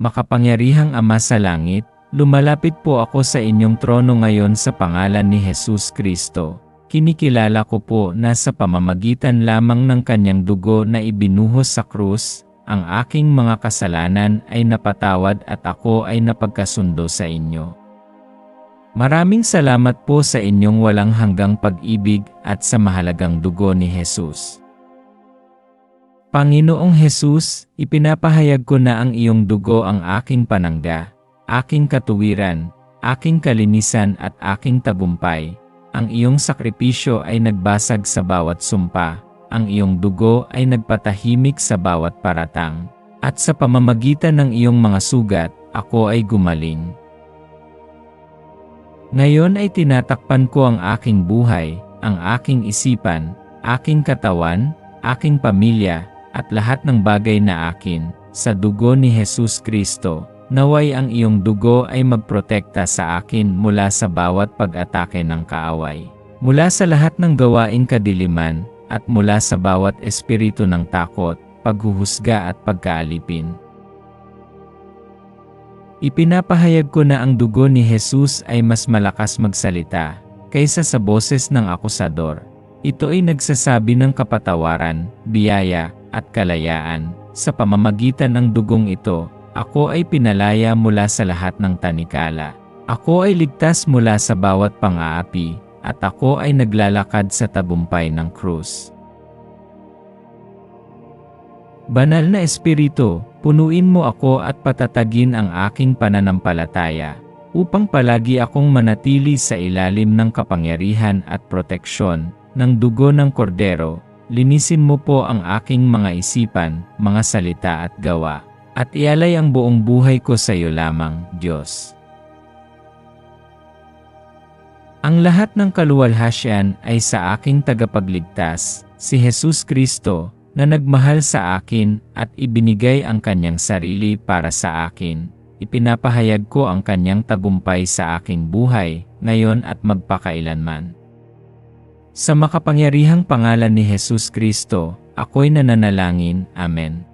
Makapangyarihang Ama sa langit, lumalapit po ako sa inyong trono ngayon sa pangalan ni Jesus Kristo. Kinikilala ko po na sa pamamagitan lamang ng kanyang dugo na ibinuhos sa krus, ang aking mga kasalanan ay napatawad at ako ay napagkasundo sa inyo. Maraming salamat po sa inyong walang hanggang pag-ibig at sa mahalagang dugo ni Jesus. Panginoong Jesus, ipinapahayag ko na ang iyong dugo ang aking panangga, aking katuwiran, aking kalinisan at aking tagumpay. Ang iyong sakripisyo ay nagbasag sa bawat sumpa, ang iyong dugo ay nagpatahimik sa bawat paratang, at sa pamamagitan ng iyong mga sugat, ako ay gumaling. Ngayon ay tinatakpan ko ang aking buhay, ang aking isipan, aking katawan, aking pamilya, at lahat ng bagay na akin, sa dugo ni Jesus Kristo, naway ang iyong dugo ay magprotekta sa akin mula sa bawat pag-atake ng kaaway. Mula sa lahat ng gawaing kadiliman, at mula sa bawat espiritu ng takot, paghuhusga at pagkaalipin. Ipinapahayag ko na ang dugo ni Jesus ay mas malakas magsalita kaysa sa boses ng akusador. Ito ay nagsasabi ng kapatawaran, biyaya, at kalayaan. Sa pamamagitan ng dugong ito, ako ay pinalaya mula sa lahat ng tanikala. Ako ay ligtas mula sa bawat pang-aapi, at ako ay naglalakad sa tabumpay ng krus. Banal na Espiritu, punuin mo ako at patatagin ang aking pananampalataya, upang palagi akong manatili sa ilalim ng kapangyarihan at proteksyon ng dugo ng kordero linisin mo po ang aking mga isipan, mga salita at gawa, at ialay ang buong buhay ko sa iyo lamang, Diyos. Ang lahat ng kaluwalhasyan ay sa aking tagapagligtas, si Jesus Kristo, na nagmahal sa akin at ibinigay ang kanyang sarili para sa akin. Ipinapahayag ko ang kanyang tagumpay sa aking buhay, ngayon at magpakailanman. Sa makapangyarihang pangalan ni Jesus Kristo, ako'y nananalangin. Amen.